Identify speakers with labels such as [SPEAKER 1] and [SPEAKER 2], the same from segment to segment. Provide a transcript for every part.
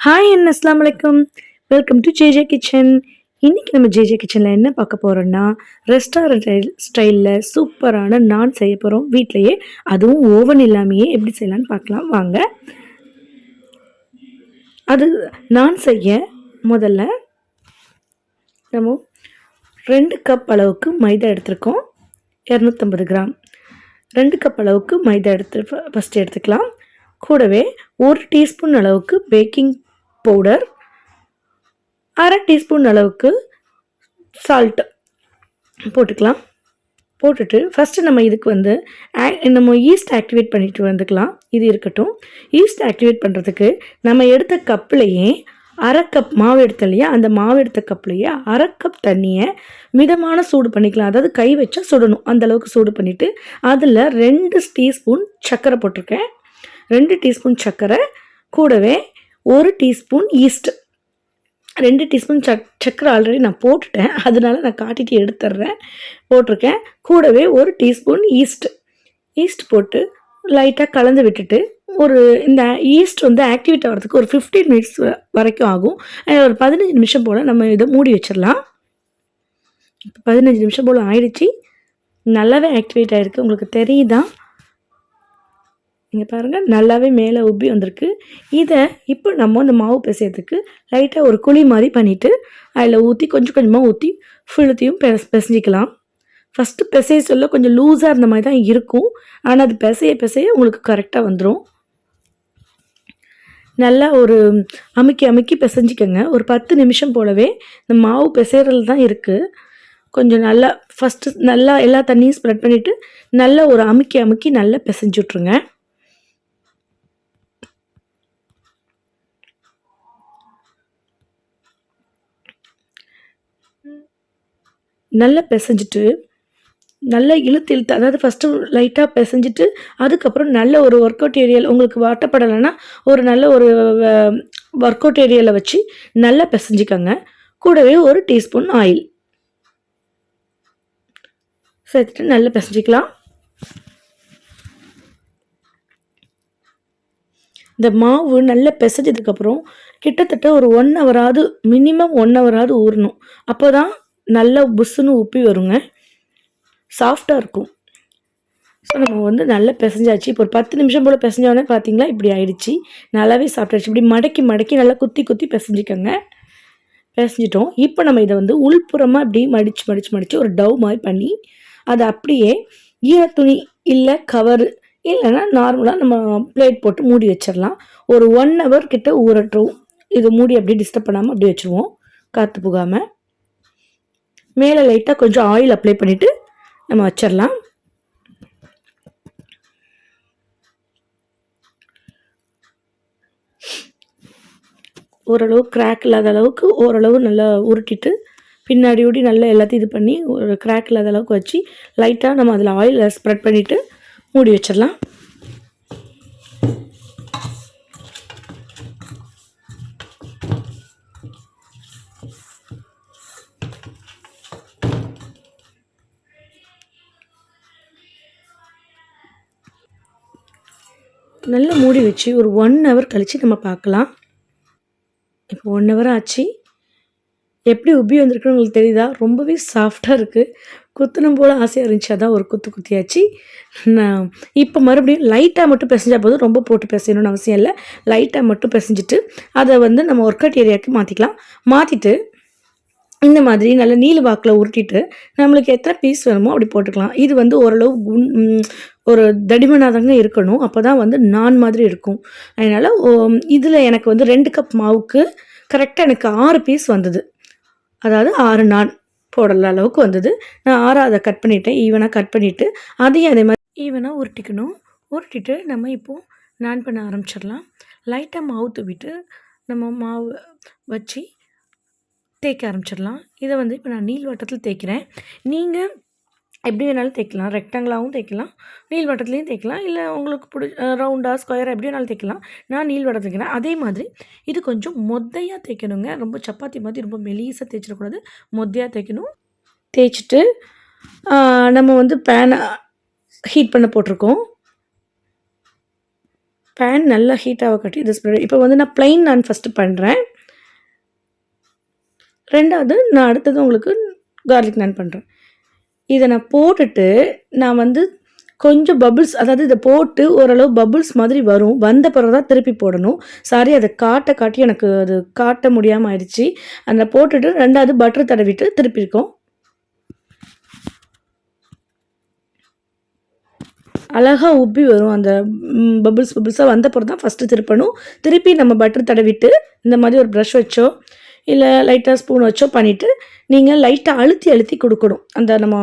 [SPEAKER 1] Hi and அஸ்லாம் வலைக்கம் welcome to JJ kitchen இன்றைக்கி நம்ம ஜேஜே கிச்சனில் என்ன பார்க்க போகிறோன்னா ரெஸ்டாரண்ட் ஸ்டைலில் சூப்பரான நான் செய்ய போகிறோம் வீட்லேயே அதுவும் ஓவன் இல்லாமையே எப்படி செய்யலான்னு பார்க்கலாம். வாங்க. அது நான் செய்ய முதல்ல நம்ம ரெண்டு கப் அளவுக்கு மைதா எடுத்திருக்கோம். இரநூத்தம்பது கிராம். ரெண்டு கப் அளவுக்கு மைதா எடுத்து ஃபஸ்ட்டு எடுத்துக்கலாம். கூடவே ஒரு டீஸ்பூன் அளவுக்கு பேக்கிங் பவுடர் அரை டீஸ்பூன் அளவுக்கு சால்ட்டு போட்டுக்கலாம். போட்டுட்டு ஃபஸ்ட்டு நம்ம இதுக்கு வந்து நம்ம ஈஸ்ட் ஆக்டிவேட் பண்ணிட்டு வந்துக்கலாம். இது இருக்கட்டும். ஈஸ்ட் ஆக்டிவேட் பண்ணுறதுக்கு நம்ம எடுத்த கப்லேயே அரை கப் மாவு எடுத்த இல்லையா? அந்த மாவு எடுத்த கப்லேயே அரை கப் தண்ணியை மிதமான சூடு பண்ணிக்கலாம். அதாவது கை வச்சா சுடணும். அந்தளவுக்கு சூடு பண்ணிவிட்டு அதில் ரெண்டு டீஸ்பூன் சர்க்கரை போட்டிருக்கேன். ரெண்டு டீஸ்பூன் சர்க்கரை. கூடவே ஒரு டீஸ்பூன் ஈஸ்ட் ரெண்டு டீஸ்பூன் சக் சக்கரை ஆல்ரெடி நான் போட்டுட்டேன். அதனால நான் காட்டிட்டு எடுத்துட்றேன் போட்டிருக்கேன். கூடவே ஒரு டீஸ்பூன் ஈஸ்ட் ஈஸ்ட் போட்டு லைட்டாக கலந்து விட்டுட்டு ஒரு இந்த ஈஸ்ட் வந்து ஆக்டிவேட் ஆகிறதுக்கு ஒரு ஃபிஃப்டீன் மினிட்ஸ் வரைக்கும் ஆகும். ஒரு பதினஞ்சு நிமிஷம் போல் நம்ம இதை மூடி வச்சிடலாம். இப்போ பதினஞ்சு நிமிஷம் போல் ஆயிடுச்சு. நல்லாவே ஆக்டிவேட் ஆகிருக்கு உங்களுக்கு தெரியுதான் இங்கே பாருங்கள் நல்லாவே மேலே உப்பி வந்திருக்கு. இதை இப்போ நம்ம இந்த மாவு பிசையத்துக்கு லைட்டாக ஒரு குழி மாதிரி பண்ணிவிட்டு அதில் ஊற்றி கொஞ்சம் கொஞ்சமாக ஊற்றி ஃபுல்லுத்தையும் பெ பிசைஞ்சிக்கலாம். ஃபஸ்ட்டு பிசைய சொல்ல கொஞ்சம் லூஸாக இருந்த மாதிரி தான் இருக்கும். ஆனால் அது பிசைய பிசைய உங்களுக்கு கரெக்டாக வந்துடும் நல்லா ஒரு அமுக்கி அமுக்கி பிசைஞ்சிக்கோங்க. ஒரு பத்து நிமிஷம் போலவே இந்த மாவு பிசைறது தான் இருக்குது கொஞ்சம் நல்லா ஃபஸ்ட்டு நல்லா எல்லா தண்ணியும் ஸ்ப்ரெட் பண்ணிவிட்டு நல்லா ஒரு அமுக்கி அமுக்கி நல்லா பிசைஞ்சு விட்ருங்க நல்லா பிசைஞ்சிட்டு நல்லா இழுத்து இழுத்து அதாவது ஃபஸ்ட்டு லைட்டாக பிசைஞ்சிட்டு அதுக்கப்புறம் நல்ல ஒரு ஒர்க் அவுட் ஏரியாவில் உங்களுக்கு வாட்டப்படலைன்னா ஒரு நல்ல ஒரு ஒர்க் அவுட் ஏரியாவில் வச்சு நல்லா பிசைஞ்சிக்கோங்க. கூடவே ஒரு டீஸ்பூன் ஆயில். சேர்த்துட்டு நல்லா பிசைஞ்சிக்கலாம். இந்த மாவு நல்லா பிசைஞ்சதுக்கப்புறம் கிட்டத்தட்ட ஒரு ஒன் ஹவராவது மினிமம் ஒன் ஹவராவது ஊறணும். அப்போ தான் நல்லா புஸ்ஸுன்னு உப்பி வருங்க. சாஃப்டாக இருக்கும். ஸோ நம்ம வந்து நல்லா பிசைஞ்சாச்சு. இப்போ ஒரு பத்து நிமிஷம் போல் பிசைஞ்சோடனே பார்த்தீங்களா இப்படி ஆயிடுச்சு. நல்லாவே சாப்பிட்டாச்சு இப்படி மடக்கி மடக்கி நல்லா குத்தி குத்தி பிசைஞ்சிக்கோங்க. பிசைஞ்சிட்டோம். இப்போ நம்ம இதை வந்து உள்புறமாக இப்படி மடித்து மடித்து மடித்து ஒரு டவ் மாதிரி பண்ணி அதை அப்படியே ஈரத்துணி இல்லை கவரு இல்லைன்னா நார்மலாக நம்ம பிளேட் போட்டு மூடி வச்சிடலாம். ஒரு ஒன் ஹவர் கிட்ட ஊறட்டும். இது மூடி அப்படியே டிஸ்டர்ப் பண்ணாமல் அப்படியே வச்சுருவோம். காற்று புகாமல் மேலே லைட்டாக கொஞ்சம் ஆயில் அப்ளை பண்ணிவிட்டு நம்ம வச்சிடலாம் ஓரளவு கிராக் இல்லாத அளவுக்கு ஓரளவு நல்லா உருட்டிட்டு பின்னாடி ஊடி நல்லா எல்லாத்தையும் இது பண்ணி ஒரு கிராக் இல்லாத அளவுக்கு வச்சு லைட்டாக நம்ம அதில் ஆயில் ஸ்ப்ரெட் பண்ணிவிட்டு மூடி வச்சிடலாம் நல்லா மூடி வச்சு ஒரு ஒன் ஹவர் கழித்து நம்ம பார்க்கலாம். இப்போ ஒன் ஹவர் ஆச்சு. எப்படி உப்பி வந்திருக்குன்னு உங்களுக்கு தெரியுதா? ரொம்பவே சாஃப்டாக இருக்குது குத்தணும் போல் ஆசையாக இருந்துச்சு. அதான் ஒரு குத்து குத்தியாச்சு. நான் இப்போ மறுபடியும் லைட்டாக மட்டும் பிசைஞ்சால் போதும். ரொம்ப போட்டு பிசையணும்னு அவசியம் இல்லை. லைட்டாக மட்டும் பிசைஞ்சிட்டு அதை வந்து நம்ம ஒர்க் அவுட் ஏரியாவுக்கு மாற்றிக்கலாம் மாற்றிட்டு இந்த மாதிரி நல்ல நீல வாக்கில் உருட்டிட்டு நம்மளுக்கு எத்தனை பீஸ் வேணுமோ அப்படி போட்டுக்கலாம். இது வந்து ஓரளவு குண் ஒரு தடிமனாக தாங்க இருக்கணும். அப்போ தான் வந்து நான் மாதிரி இருக்கும். அதனால் இதில் எனக்கு வந்து ரெண்டு கப் மாவுக்கு கரெக்டாக எனக்கு ஆறு பீஸ் வந்தது. அதாவது ஆறு நான் போடல அளவுக்கு வந்தது. நான் ஆறு அதை கட் பண்ணிவிட்டேன் ஈவனாக கட் பண்ணிவிட்டு அதையும் அதே மாதிரி ஈவனாக உருட்டிக்கணும். உருட்டிட்டு நம்ம இப்போது நான் பண்ண ஆரம்பிச்சிடலாம். லைட்டாக மாவு தூவிட்டு நம்ம மாவு வச்சு தேய்க்க ஆரம்பிச்சிடலாம். இதை வந்து இப்போ நான் நீள்வட்டத்தில் தேய்க்கிறேன். நீங்கள் எப்படி வேணாலும் தைக்கலாம் ரெக்டாங்கிளாகவும் தைக்கலாம் நீள் வட்டத்துலேயும் தைக்கலாம் இல்லை உங்களுக்கு பிடி ரவுண்டாக ஸ்கொயராக எப்படி வேணாலும் தைக்கலாம் நான் நீள் வட்டம் தைக்கிறேன் அதே மாதிரி இது கொஞ்சம் மொத்தையாக தைக்கணுங்க ரொம்ப சப்பாத்தி மாதிரி ரொம்ப மெலீஸாக தேய்ச்சிடக்கூடாது. மொத்தையாக தைக்கணும் தேய்ச்சிட்டு நம்ம வந்து பேனை ஹீட் பண்ண போட்டிருக்கோம். பேன் நல்லா ஹீட் ஆக கட்டி இது ஸ்ப்ரெட் இப்போ வந்து நான் ப்ளைன் நான் ஃபஸ்ட்டு பண்ணுறேன் ரெண்டாவது நான் அடுத்தது உங்களுக்கு கார்லிக் நான் பண்ணுறேன் இதை நான் போட்டுட்டு நான் வந்து கொஞ்சம் பபுள்ஸ் அதாவது இதை போட்டு ஓரளவு பபுள்ஸ் மாதிரி வரும். வந்த பிறகு தான் திருப்பி போடணும். சாரி அதை காட்ட காட்டி எனக்கு அது காட்ட முடியாமல் ஆயிடுச்சு. அதில் போட்டுட்டு ரெண்டாவது பட்டர் தடவிட்டு திருப்பியிருக்கோம் அழகா உப்பி வரும். அந்த பபுள்ஸ் பபுள்ஸாக வந்த பிறகு தான் ஃபஸ்ட்டு திருப்பணும். திருப்பி நம்ம பட்டர் தடவிட்டு இந்த மாதிரி ஒரு ப்ரஷ் வச்சோ இல்லை லைட்டாக ஸ்பூன் வச்சோ பண்ணிவிட்டு நீங்கள் லைட்டாக அழுத்தி அழுத்தி கொடுக்கணும். அந்த நம்ம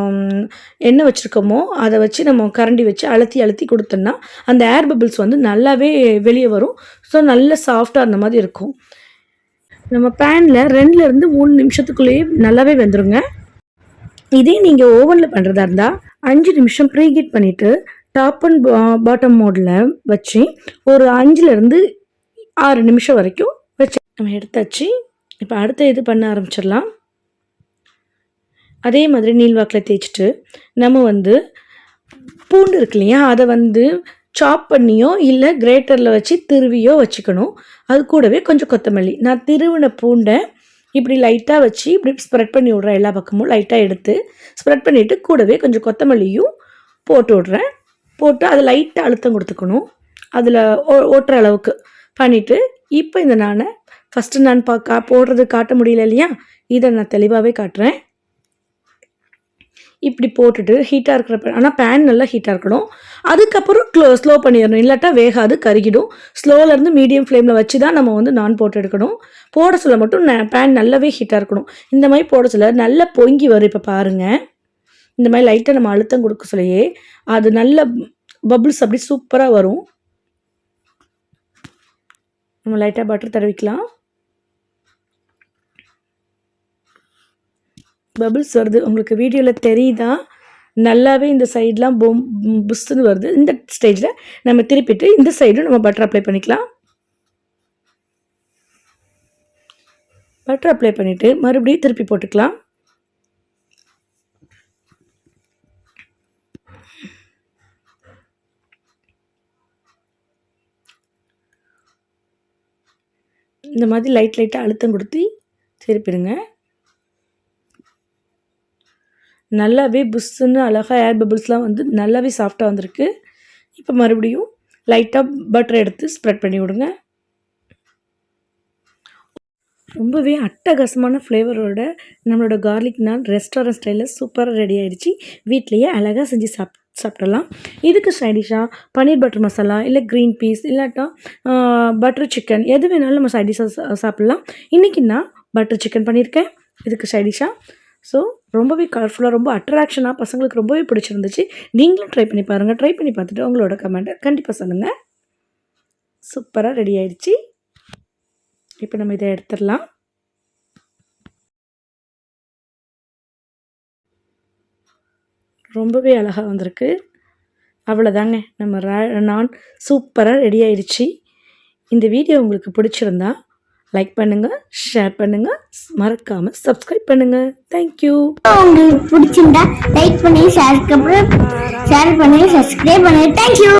[SPEAKER 1] எண்ணெய் வச்சுருக்கோமோ அதை வச்சு நம்ம கரண்டி வச்சு அழுத்தி அழுத்தி கொடுத்தோன்னா அந்த ஏர் பபிள்ஸ் வந்து நல்லாவே வெளியே வரும். ஸோ நல்ல சாஃப்டாக அந்த மாதிரி இருக்கும். நம்ம பேனில் ரெண்டுலேருந்து மூணு நிமிஷத்துக்குள்ளேயே நல்லாவே வெந்துருங்க. இதே நீங்கள் ஓவனில் பண்ணுறதா இருந்தால் அஞ்சு நிமிஷம் ப்ரீஹீட் பண்ணிவிட்டு டாப் அண்ட் பாட்டம் மோடில் வச்சு ஒரு அஞ்சுலேருந்து ஆறு நிமிஷம் வரைக்கும் வச்சு நம்ம எடுத்தாச்சு. இப்போ அடுத்த இது பண்ண ஆரம்பிச்சிடலாம். அதே மாதிரி நீள்வாக்கில் தேய்ச்சிட்டு நம்ம வந்து பூண்டு இருக்கு இல்லையா அதை வந்து சாப் பண்ணியோ இல்லை கிரேட்டரில் வச்சு திருவியோ வச்சுக்கணும். அது கூடவே கொஞ்சம் கொத்தமல்லி. நான் திருவின பூண்டை இப்படி லைட்டாக வச்சு இப்படி ஸ்ப்ரெட் பண்ணி விட்றேன் எல்லா பக்கமும். லைட்டாக எடுத்து ஸ்ப்ரெட் பண்ணிவிட்டு கூடவே கொஞ்சம் கொத்தமல்லியும் போட்டு விட்றேன். போட்டு அதை லைட்டாக அழுத்தம் கொடுத்துக்கணும். அதில் ஓட்டுற அளவுக்கு பண்ணிவிட்டு இப்போ இந்த நானை ஃபஸ்ட்டு நான் பா கா போடுறது காட்ட முடியல இல்லையா? இதை நான் தெளிவாகவே காட்டுறேன். இப்படி போட்டுட்டு ஹீட்டாக இருக்கிற ஆனால் பேன் நல்லா ஹீட்டாக இருக்கணும். அதுக்கப்புறம் க்ளோ ஸ்லோ பண்ணிடணும். இல்லாட்டா வேகாது கருகிடும். ஸ்லோலேருந்து மீடியம் ஃப்ளேமில் வச்சு தான் நம்ம வந்து நான் போட்டு எடுக்கணும். போட சொல்ல மட்டும் பேன் நல்லாவே ஹீட்டாக இருக்கணும். இந்த மாதிரி போட சொல்ல நல்லா பொங்கி வரும் இப்போ பாருங்கள் இந்த மாதிரி லைட்டாக நம்ம அழுத்தம் கொடுக்க சொல்லியே அது நல்ல பபுள்ஸ் அப்படி சூப்பராக வரும். நம்ம லைட்டாக பட்டர் தடவிக்கலாம். பபிள்ஸ் வருது. உங்களுக்கு வீடியோவில் தெரியுதா? நல்லாவே இந்த சைட்லாம் பொம் புஸ்துன்னு வருது. இந்த ஸ்டேஜில் நம்ம திருப்பிட்டு இந்த சைடும் நம்ம பட்டர் அப்ளை பண்ணிக்கலாம். பட்டர் அப்ளை பண்ணிவிட்டு மறுபடியும் திருப்பி போட்டுக்கலாம். இந்த மாதிரி லைட் லைட்டாக அழுத்தம் கொடுத்து திருப்பிடுங்க. நல்லாவே புஷ்ஷுன்னு அழகாக ஏர் பபிள்ஸ்லாம் வந்து நல்லாவே சாஃப்டாக வந்திருக்கு. இப்போ மறுபடியும் லைட்டாக பட்டர் எடுத்து ஸ்ப்ரெட் பண்ணி விடுங்க. ரொம்பவே அட்டகாசமான ஃப்ளேவரோட நம்மளோட கார்லிக் நான் ரெஸ்டாரண்ட் ஸ்டைலில் சூப்பராக ரெடி ஆகிடுச்சி வீட்லேயே அழகாக செஞ்சு சாப் சாப்பிடலாம். இதுக்கு சைடிஷாக பன்னீர் பட்டர் மசாலா இல்லை க்ரீன் பீஸ் இல்லாட்டா பட்டர் சிக்கன் எது வேணாலும் நம்ம சைடிஷாக சாப்பிட்லாம். இன்றைக்கி நான் பட்டர் சிக்கன் பண்ணியிருக்கேன். இதுக்கு சைடிஷாக ஸோ ரொம்பவே கலர்ஃபுல்லாக ரொம்ப அட்ராக்ஷனாக பசங்களுக்கு ரொம்பவே பிடிச்சிருந்துச்சு. நீங்களும் ட்ரை பண்ணி பாருங்கள் ட்ரை பண்ணி பார்த்துட்டு உங்களோட கமெண்ட்டை கண்டிப்பாக சொல்லுங்கள் சூப்பராக ரெடி ஆயிடுச்சு. இப்போ நம்ம இதை எடுத்துடலாம். ரொம்பவே அழகாக வந்திருக்கு. அவ்வளோதாங்க நம்ம ரா- நான் சூப்பராக ரெடி ஆயிடுச்சு. இந்த வீடியோ உங்களுக்கு பிடிச்சிருந்தா லைக் பண்ணுங்கள் ஷேர் பண்ணுங்கள் மறக்காமல் சப்ஸ்கிரைப் பண்ணுங்கள் தேங்க்யூ
[SPEAKER 2] உங்களுக்கு பிடிச்சிருந்தா லைக் பண்ணி ஷேர் ஷேர் பண்ணி சப்ஸ்கிரைப் பண்ணுங்கள் தேங்க்யூ